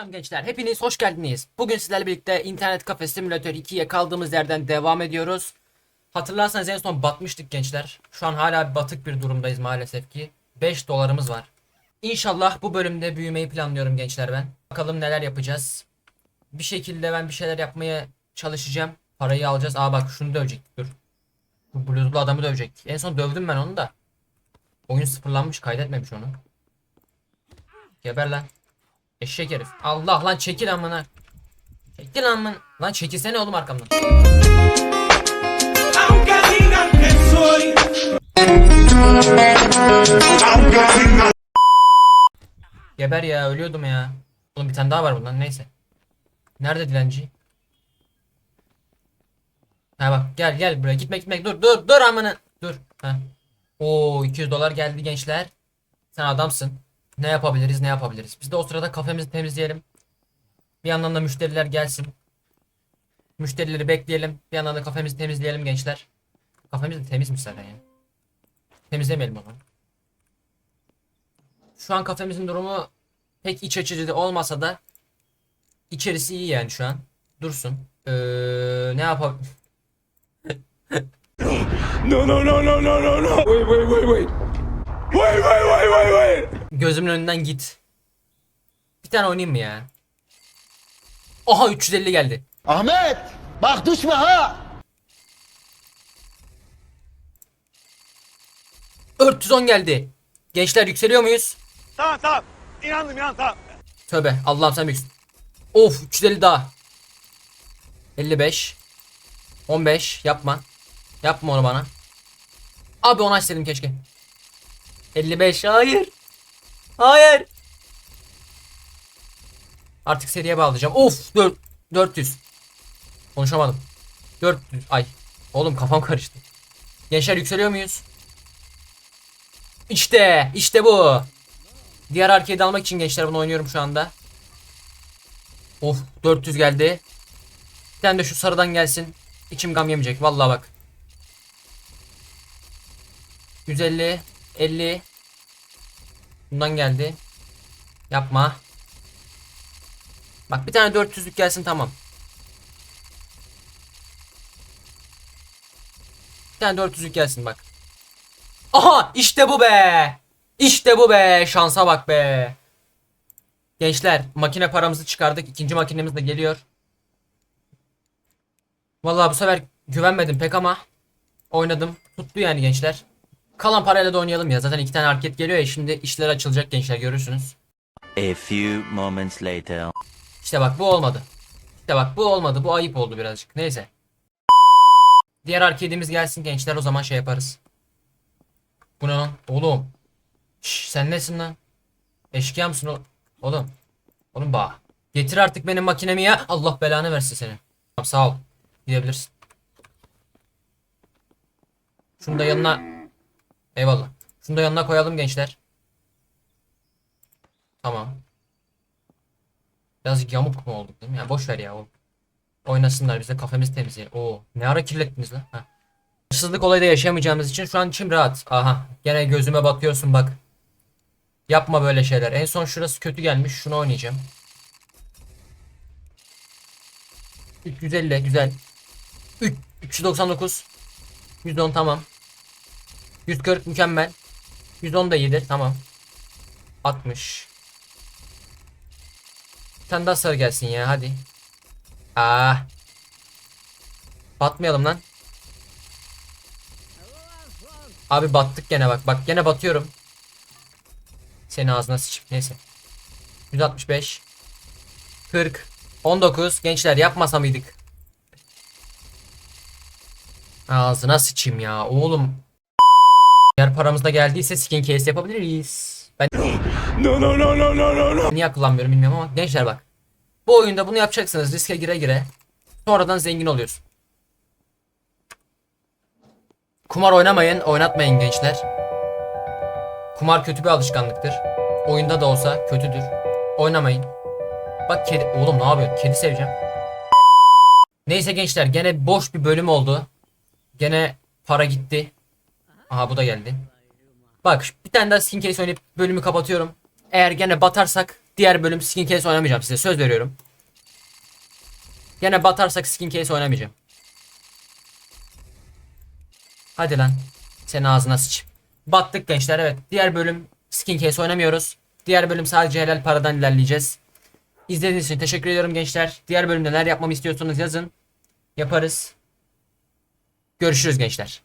Selam gençler, hepiniz hoş geldiniz. Bugün sizlerle birlikte internet kafe simülatör 2'ye kaldığımız yerden devam ediyoruz. Hatırlarsanız en son batmıştık gençler. Şu an hala batık bir durumdayız maalesef ki. 5 dolarımız var. İnşallah bu bölümde büyümeyi planlıyorum gençler ben. Bakalım neler yapacağız. Bir şekilde ben bir şeyler yapmaya çalışacağım. Parayı alacağız. Aa bak şunu dövecektik dur. Bu bluzlu adamı dövecektik. En son dövdüm ben onu da. Oyun sıfırlanmış kaydetmemiş onu. Geber lan. Eşek herif. Allah lan çekil amına. Çekil amına. Lan çekilsene oğlum arkamdan. Geber ya ölüyordum ya. Oğlum bir tane daha var bundan neyse. Nerede dilenci? Ha bak gel gel buraya gitme gitme dur dur dur amına. Dur. Ha. Oo 200 dolar geldi gençler. Sen adamsın. Ne yapabiliriz ne yapabiliriz. Biz de o sırada kafemizi temizleyelim. Bir yandan da müşteriler gelsin. Müşterileri bekleyelim. Bir yandan da kafemizi temizleyelim gençler. Kafemiz de temizmiş zaten ya. Temizlemeyelim o zaman. Şu an kafemizin durumu pek iç açıcı olmasa da içerisi iyi yani şu an. Dursun. Ee, ne yapalım? No, no, no, no, no, no, no. Wait, wait, wait, wait. Wait, wait, wait, wait, wait. Gözümün önünden git. Bir tane oynayayım mı ya? Aha 350 geldi. Ahmet bak düşme ha. 410 geldi. Gençler yükseliyor muyuz? Tamam, tamam. İnandım, inandım, tamam. Tövbe Allah'ım sen büyüksün. Of 350 daha. 55. 15 yapma. Yapma onu bana. Abi onu açsaydım keşke. 55 hayır. Hayır. Artık seriye bağlayacağım. Of 4 400. Konuşamadım. 400 ay. Oğlum kafam karıştı. Gençler yükseliyor muyuz? İşte, işte bu. Diğer arcade'i almak için gençler bunu oynuyorum şu anda. Of 400 geldi. Bir tane de şu sarıdan gelsin. İçim gam yemeyecek vallahi bak. 150 50 Bundan geldi. Yapma. Bak bir tane 400'lük gelsin tamam. Bir tane 400'lük gelsin bak. Aha işte bu be. İşte bu be. Şansa bak be. Gençler makine paramızı çıkardık. İkinci makinemiz de geliyor. Vallahi bu sefer güvenmedim pek ama oynadım. Tuttu yani gençler. Kalan parayla da oynayalım ya. Zaten iki tane hareket geliyor ya. Şimdi işler açılacak gençler görürsünüz. A few moments later. İşte bak bu olmadı. İşte bak bu olmadı. Bu ayıp oldu birazcık. Neyse. Diğer arcade'imiz gelsin gençler o zaman şey yaparız. Bu ne lan? Oğlum. Şş, sen nesin lan? Eşkıya mısın o? Oğlum. Oğlum bağ. Getir artık benim makinemi ya. Allah belanı versin seni. Tamam sağ ol. Gidebilirsin. Şunu da yanına. Eyvallah. Şunu da yanına koyalım gençler. Tamam. Birazcık yamuk mu olduk değil mi? Ya boş ver ya oğlum. Oynasınlar biz de kafemizi temizleyelim. Oo ne ara kirlettiniz lan? Ha. Hırsızlık olayı da yaşayamayacağımız için şu an içim rahat. Aha gene gözüme bakıyorsun bak. Yapma böyle şeyler. En son şurası kötü gelmiş. Şunu oynayacağım. 350 güzel. 3 399 110 tamam. 140 mükemmel. 110 da iyidir tamam. 60 Bir tane daha sarı gelsin ya hadi. Aa. Batmayalım lan. Abi battık gene bak. Bak gene batıyorum. Senin ağzına sıçayım. Neyse. 165 40 19 Gençler yapmasa mıydık? Ağzına sıçayım ya oğlum. Eğer paramız da geldiyse skin case yapabiliriz. Ben No, no, no, no, no, no, no. niye akıllanmıyorum bilmiyorum ama gençler bak. Bu oyunda bunu yapacaksınız riske gire gire. Sonradan zengin oluyorsun. Kumar oynamayın, oynatmayın gençler. Kumar kötü bir alışkanlıktır. Oyunda da olsa kötüdür. Oynamayın. Bak kedi... Oğlum ne yapıyorsun? Kedi seveceğim. Neyse gençler gene boş bir bölüm oldu. Gene para gitti. Aha bu da geldi. Bak bir tane daha skin case oynayıp bölümü kapatıyorum. Eğer gene batarsak Diğer bölüm skin case oynamayacağım size söz veriyorum. Yine batarsak skin case oynamayacağım. Hadi lan. Senin ağzına sıç. Battık gençler evet. Diğer bölüm skin case oynamıyoruz. Diğer bölüm sadece helal paradan ilerleyeceğiz. İzlediğiniz için teşekkür ediyorum gençler. Diğer bölümde neler yapmamı istiyorsanız yazın. Yaparız. Görüşürüz gençler.